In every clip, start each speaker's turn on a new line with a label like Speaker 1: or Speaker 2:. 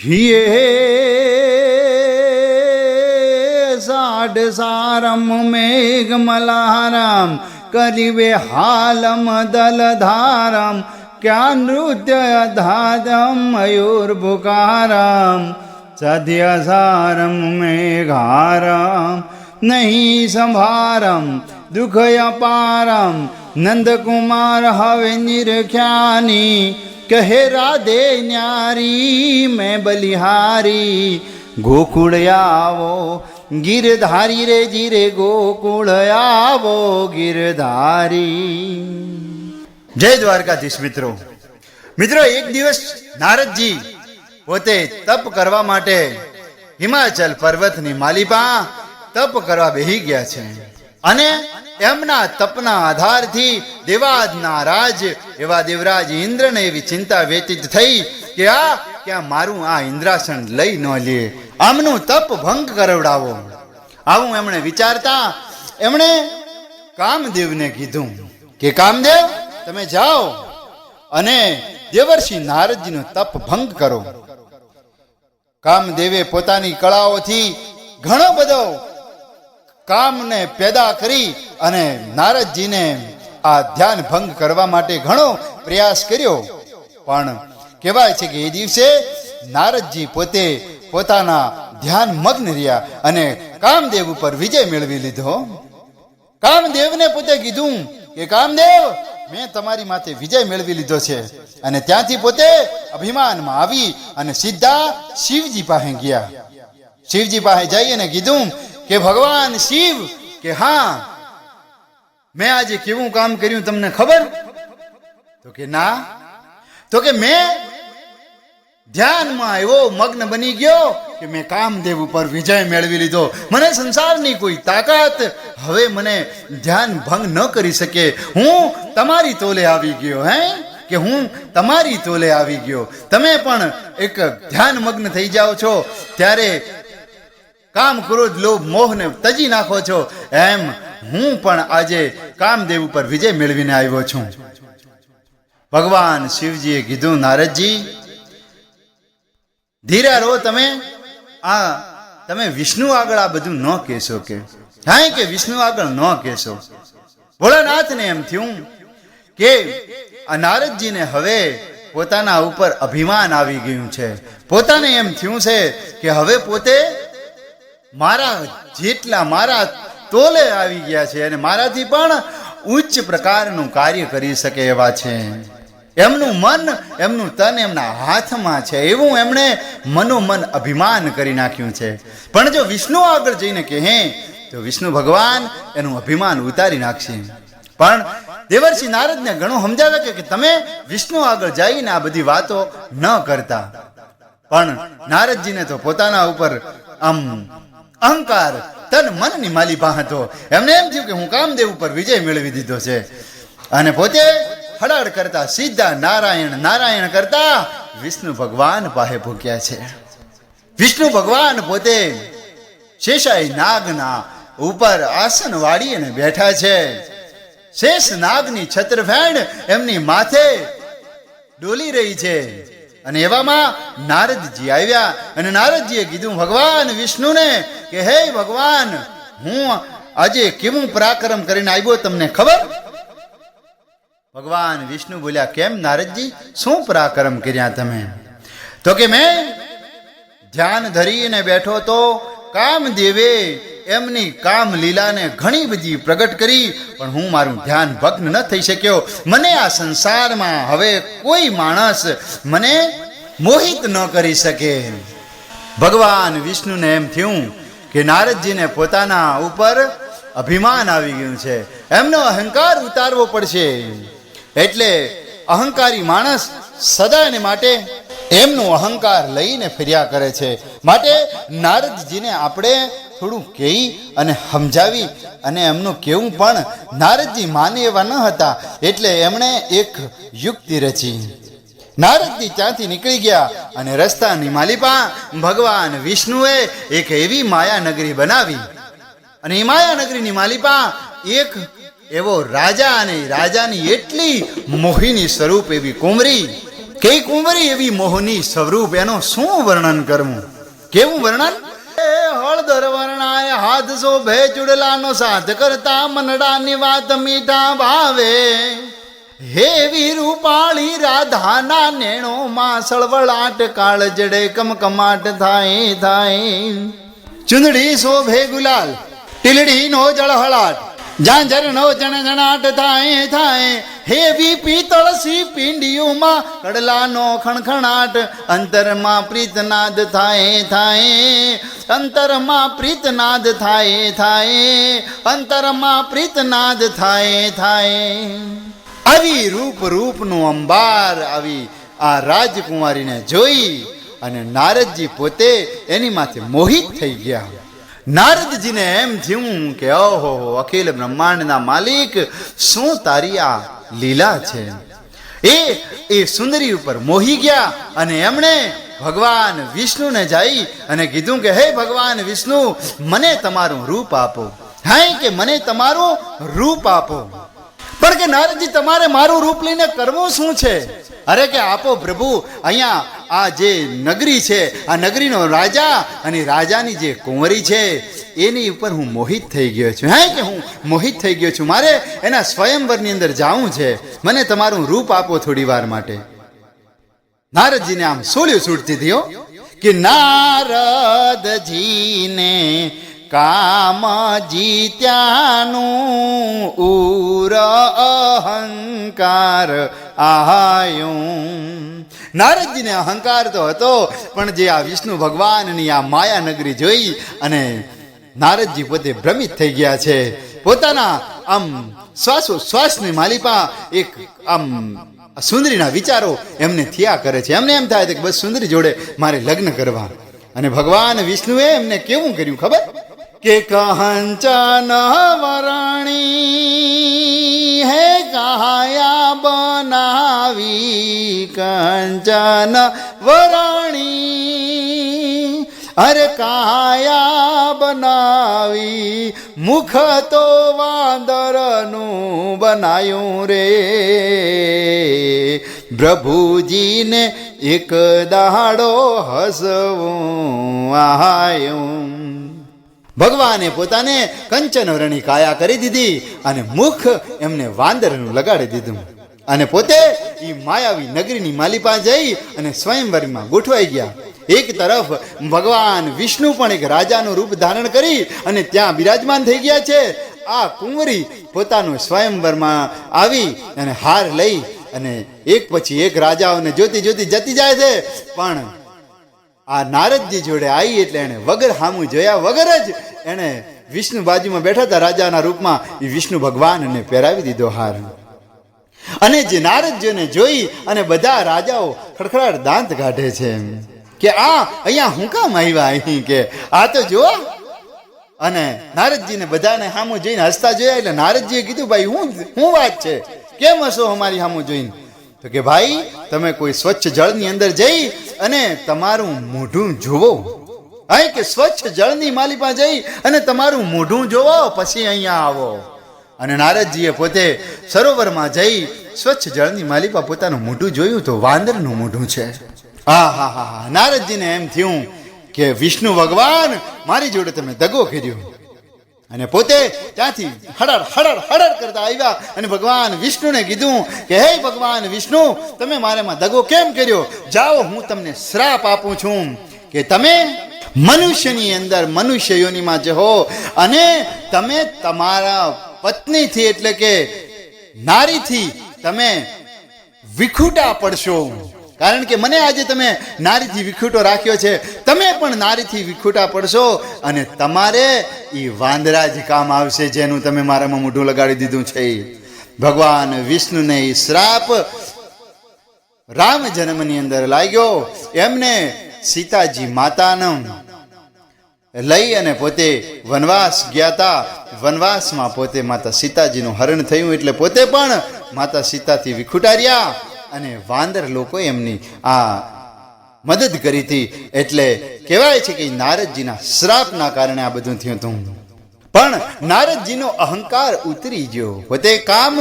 Speaker 1: He is Adsaram Megmalaram Karive Halam Daladharam Kya Nrutya Dhadam Mayur Bukaram Sadhyasaram Megharam Nahi Sambharam Dukhya Param Nandkumar હવે નિરખ્યાની કહે રાધે ન્યારી, મેં બલિહારી. ગોકુળ આવો, ગિરધારી રે જીરે ગોકુળ આવો, ગિરધારી. જય દ્વારકાધીશ મિત્રો. મિત્રો, એક દિવસ નારદજી પોતે તપ કરવા માટે હિમાચલ પર્વતની માલિપા તપ કરવા બેહી ગયા છે. અને એમના તપના આધારથી દેવાજના રાજ, એવા દેવરાજ ઇન્દ્રને એવી ચિંતા વ્યતીત થઈ કે આ ક્યાં મારું આ ઇન્દ્રાસન લઈ ન લે. આમનું તપ ભંગ કરવડાવો. આવું એમણે વિચારતા એમણે કામદેવને કીધું કે, કામદેવ, તમે જાઓ અને દેવર્ષિ નારદજીનો તપ ભંગ કરો. કામદેવે પોતાની કળાઓથી ઘણો બધો કામને પેદા કરી અને નારદજીને આ ધ્યાન ભંગ કરવા માટે ઘણો પ્રયાસ કર્યો. પણ કહેવાય છે કે એ દિવસે નારદજી પોતે પોતાના ધ્યાન મગ્ન રહ્યા અને કામદેવ ઉપર વિજય મેળવી લીધો. કામદેવને પોતે કીધું કે, કામદેવ, મેં તમારી માથે વિજય મેળવી લીધો છે. અને ત્યાંથી પોતે અભિમાનમાં આવી અને સીધા શિવજી પાસે ગયા. શિવજી પાસે જઈ અને કીધું કે ભગવાન શિવ કે હા, મેં આજે કેવું કામ કર્યું તમને ખબર? તો કે ના. તો કે મેં ધ્યાનમાં એવો મગ્ન બની ગયો કે મેં કામદેવ ઉપર વિજય મેળવી લીધો. મને સંસારની કોઈ તાકાત હવે મને ધ્યાન ભંગ ન કરી શકે. હું તમારી તોલે આવી ગયો, હે? કે હું તમારી તોલે આવી ગયો. તમે પણ એક ધ્યાન મગ્ન થઈ જાઓ છો. ત્યારે કામ ક્રોધ લોભ મોહને તજી નાખો છો. એમ હું પણ આજે કામદેવ ઉપર વિજય મેળવીને આવ્યો છું. ભગવાન શિવજીએ કીધું, નારદજી, ધીરા રહો તમે. આ, તમે વિષ્ણુ આગળ આ બધું ન કહેશો કે. હા કે વિષ્ણુ આગળ ન કહેશો. ભોળાનાથને એમ થયું કે આ નારદજીને હવે પોતાના ઉપર અભિમાન આવી ગયું છે. પોતાને એમ થયું છે કે હવે પોતે મારા જેટલા મારા તોલે આવી ગયા છે અને મારાથી પણ ઉચ્ચ પ્રકારનું કાર્ય કરી શકે એવા છે. એમનું મન, એમનું તન એમના હાથમાં છે એવું એમણે મનોમન અભિમાન કરી નાખ્યું છે. પણ જો વિષ્ણુ આગળ જઈને કહે, તો વિષ્ણુ ભગવાન એનું અભિમાન ઉતારી નાખશે. પણ દેવર્ષિ નારદને ઘણું સમજાવે કે તમે વિષ્ણુ આગળ જઈને આ બધી વાતો ન કરતા. પણ નારદજીને તો પોતાના ઉપર આમ અહંકાર તન મનની માલિપા હતો. એમને એમ થયું કે હું કામદેવ ઉપર વિજય મેળવી દીધો છે. અને પોતે હડાડ કરતા સીધા નારાયણ નારાયણ કરતા વિષ્ણુ ભગવાન પાસે ભૂક્યા છે. વિષ્ણુ ભગવાન પોતે શેષાઈ નાગના ઉપર આસન વાળીને બેઠા છે. શેષ નાગની છત્રફેણ એમની માથે ડોલી રહી છે. અને એવામાં નારદજી આવ્યા અને નારદજીએ કીધું, ભગવાન વિષ્ણુને કે હે ભગવાન, હું આજે કેવું પરાક્રમ કરીને આવ્યો તમને ખબર? ભગવાન વિષ્ણુ બોલ્યા, કેમ નારદજી, શું પરાક્રમ કર્યા તમે? તો કે, મેં ધ્યાન ધરીને બેઠો તો કામદેવે એમની કામ લીલાને ઘણી બધી પ્રગટ કરી, પણ હું મારું ધ્યાન ભગ્ન ન થઈ શક્યો. મને આ સંસારમાં હવે કોઈ માણસ મને મોહિત ન કરી શકે. ભગવાન વિષ્ણુને એમ થયું કે નારદજીને પોતાના ઉપર અભિમાન આવી ગયું છે. એમનો અહંકાર ઉતારવો પડશે. એટલે અહંકારી માણસ સદાને માટે એમનું અહંકાર લઈને ફર્યા કરે છે. માટે નારદજીને આપણે થોડું કહી અને સમજાવી અને એમનું કેવું પણ નારદજી માને એવા ન હતા. એટલે એમણે એક યુક્તિ રચી. નારદજી ત્યાંથી નીકળી ગયા અને રસ્તાની માલિપા ભગવાન વિષ્ણુએ એક એવી માયાનગરી બનાવી. અને એ માયાનગરીની માલિપા એક એવો રાજા અને રાજાની એટલી મોહિની સ્વરૂપ એવી કુમરી કઈ કુંવરી એવી મોહની સ્વરૂપ, એનું શું વર્ણન કરવું? કેવું વર્ણન? હળદર વર્ણાય, હાથ શોભે, ચુડલાનો સાથ કરતા મનડાની વાત મીઠા ભાવે. હેવી રૂપાળી રાધાના નેણોમાં સળવળાટ કાળ જડે, કમકમાટ થાય થાય. ચુંદડી શોભે ગુલાલ ટીલડી નો જળહળાટ ઝાંઝર નો જણજણાટ થાય થાય. હેવી પિત્તળ સી પિંડીઓમાં કડલાનો ખણખણાટ. અંતરમાં પ્રીતનાદ થાય થાય. અંતરમાં પ્રીતનાદ થાય થાય. અંતરમાં પ્રીતનાદ થાય થાય. આવી રૂપ રૂપનું અંબાર આવી આ રાજકુમારીને જોઈ અને નારદજી પોતે એની માથે મોહિત થઈ ગયા. નારદજીને એમ થયું કે, ઓહો અખિલ બ્રહ્માંડના માલિક, શું તારી આ લીલા છે? એ એ સુંદરી ઉપર મોહી ગયા અને એમણે ભગવાન વિષ્ણુને જઈ અને કીધું કે, હે ભગવાન વિષ્ણુ, મને તમારું રૂપ આપો. હા કે મને તમારું રૂપ આપો? પણ કે નારદજી, તમારે મારું રૂપ લઈને કરવું શું છે? અરે કે આપો પ્રભુ, અહીંયા આ જે નગરી છે, આ નગરીનો રાજા અને રાજાની જે કુંવરી છે, એની ઉપર હું મોહિત થઈ ગયો છું. હે કે હું મોહિત થઈ ગયો છું? મારે એના સ્વયંવરની અંદર જાવું છે. મને તમારું રૂપ આપો થોડી વાર માટે. નારદજીને આમ સોળ્યું છૂટતી હતી કે નારદજીને કામ જીત્યાનું ઉર અહંકાર આહાયું. નારદજીને અહંકાર તો હતો, પણ જે આ વિષ્ણુ ભગવાનની આ માયા નગરી જોઈ અને નારદજી પોતે ભ્રમિત થઈ ગયા છે. પોતાના આમ શ્વાસો શ્વાસની માલિપા એક આમ સુંદરીના વિચારો એમને થયા કરે છે. એમને એમ થાય છે કે બસ સુંદરી જોડે મારે લગ્ન કરવા. અને ભગવાન વિષ્ણુએ એમને કેવું કર્યું ખબર? કે કહંચન વરણી હે કાયા બનાવી કંચન વરણી અરે કાયા બનાવી, મુખ તો વાંદરનું બનાયું રે. પ્રભુજીને એક દાડો હસવું આયું ભગવાને પોતાને કંચન વરણી કાયા કરી દીધી અને મુખ એમને વાંદરનું લગાડી દીધું. અને પોતે એ માયાવી નગરીની માલિપા જઈ અને સ્વયંવરમાં ગોઠવાઈ ગયા. એક તરફ ભગવાન વિષ્ણુ પણ એક રાજાનું રૂપ ધારણ કરી અને ત્યાં બિરાજમાન થઈ ગયા છે. આ કુંવરી પોતાનું સ્વયંવરમાં આવી અને હાર લઈ અને એક પછી એક રાજાઓને જોતી જોતી જતી જાય છે. પણ આ નારદજી જોડે આવી એટલે એને વગર હામું જોયા વગર જ એને વિષ્ણુ બાજુમાં બેઠા હતા રાજાના રૂપમાં, એ વિષ્ણુ ભગવાનને પહેરાવી દીધો હાર. અને જે નારદજીને જોઈ અને બધા રાજાઓ ખડખડાટ દાંત કાઢે છે કે આ અહીંયા હું કામ આવ્યા અહીં કે? આ તો જો અને નારદજીને બધાને સામું જોઈને હસતા જોયા એટલે નારદજીએ કીધું, ભાઈ, હું હું વાત છે. કેમ હશો અમારી સામું જોઈને? તો કે, ભાઈ, તમે કોઈ સ્વચ્છ જળની અંદર જઈ અને તમારું મોઢું જોવો. અહીં કે સ્વચ્છ જળની માલિપા જઈ અને તમારું મોઢું જોવો, પછી અહીંયા આવો. અને નારદજીએ પોતે સરોવરમાં જઈ સ્વચ્છ જળની માલિપા પોતાનું મોઢું જોયું તો વાંદરનું મોઢું છે. હા હા હા હા. નારદજીને એમ થયું કે, વિષ્ણુ ભગવાન, મારી જોડે તમે દગો કર્યો અને પોતે ત્યાંથી હડર હડર હડર કરતા આવ્યા અને ભગવાન વિષ્ણુને કીધું કે, હે ભગવાન વિષ્ણુ, તમે મારામાં દગો કેમ કર્યો? જાઓ, હું તમને શ્રાપ આપું છું કે તમે મનુષ્યની અંદર મનુષ્ય યોનિમાં જહો અને તમે તમારા પત્નીથી એટલે કે નારીથી તમે વિખૂટા પડશો. કારણ કે મને આજે તમે નારીથી વિખૂટો રાખ્યો છે. તમે પણ નારીથી વિખૂટા પડશો અને તમારે એ વાંદરા જ કામ આવશે જેનું તમે મારામાં મોઢું લગાડી દીધું છે. ભગવાન વિષ્ણુને એ શ્રાપ રામ જન્મની અંદર લાગ્યો. એમને સીતાજી માતાનો લઈ અને પોતે વનવાસ ગયા હતા વનવાસમાં પોતે માતા સીતાજીનું હરણ થયું એટલે પોતે પણ માતા સીતાથી વિખુટાર્યા અને વાંદર લોકો એમની આ મદદ કરી હતી. એટલે કહેવાય છે કે નારદજીના શ્રાપના કારણે આ બધું થયું હતું. પણ નારદજીનો અહંકાર ઉતરી ગયો. પોતે કામ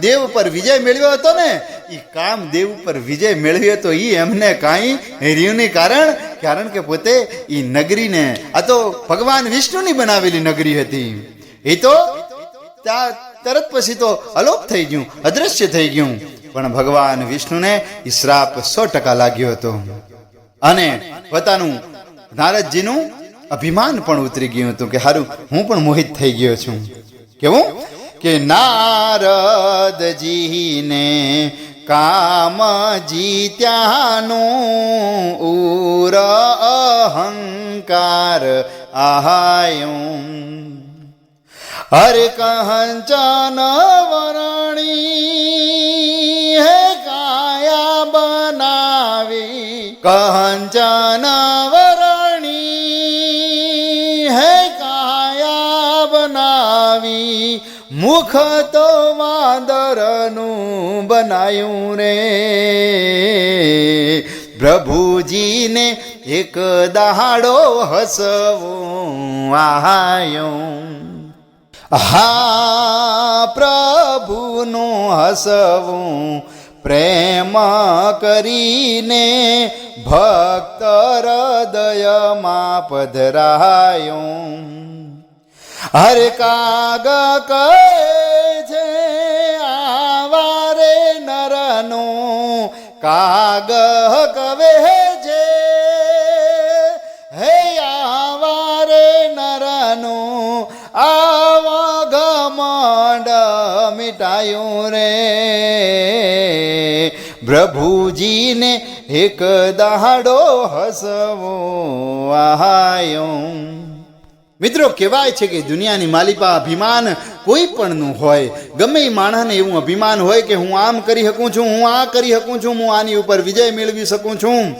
Speaker 1: દેવ પર વિજય મેળવ્યો હતો ને એ કામ દેવ પર વિજય મેળવ્યો હતો એ એમને કાંઈ રહ્યું કારણ કારણ કે પોતે એ નગરીને, આ તો ભગવાન વિષ્ણુની બનાવેલી નગરી હતી. એ તો તરત પછી તો અલોપ થઈ ગયું, અદ્રશ્ય થઈ ગયું. પણ ભગવાન વિષ્ણુને એ શ્રાપ સો ટકા લાગ્યો હતો. અને પોતાનું નારદજીનું અભિમાન પણ ઉતરી ગયું હતું કે હારું, હું પણ મોહિત થઈ ગયો છું. કેવું? કે નારદજીને કામ જીત્યાનું ઉર અહંકાર આહાયું. હર કહંચન વરણી હે કાયા બનાવી. કહંચન વરણી હે કાયા બનાવી. મુખ તો વાંદરનું બનાયું રે. પ્રભુજીને એક દહાડો હસવું આયો હા, પ્રભુનું હસવું પ્રેમ કરીને ભક્ત હૃદયમાં પધરાયું હર કાગ કહે છે કાગ કવે જે, હે આવારે નરનું આવા ગમંડ મિટાયું રે. પ્રભુજીને એક દહાડો હસવો આહાયો. મિત્રો, કહેવાય છે કે દુનિયાની માલિપા અભિમાન કોઈ પણનું હોય. ગમે એ માણસને એવું અભિમાન હોય કે હું આમ કરી શકું છું, હું આ કરી શકું છું, હું આની ઉપર વિજય મેળવી શકું છું,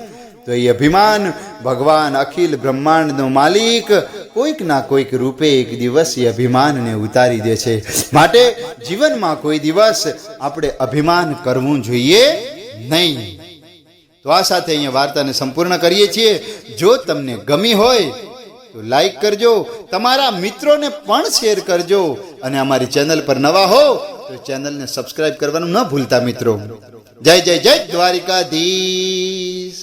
Speaker 1: તો એ અભિમાન ભગવાન અખિલ બ્રહ્માંડનો માલિક કોઈક ના કોઈક રૂપે એક દિવસ એ અભિમાનને ઉતારી દે છે. માટે જીવનમાં કોઈ દિવસ આપણે અભિમાન કરવું જોઈએ નહીં. તો આ સાથે અહીંયા વાર્તાને સંપૂર્ણ કરીએ છીએ. જો તમને ગમી હોય તો લાઈક કરજો, તમારા મિત્રોને પણ શેર કરજો અને અમારી ચેનલ પર નવા હો તો ચેનલને સબસ્ક્રાઇબ કરવાનું ન ભૂલતા મિત્રો. જય જય જય દ્વારિકાધીશ.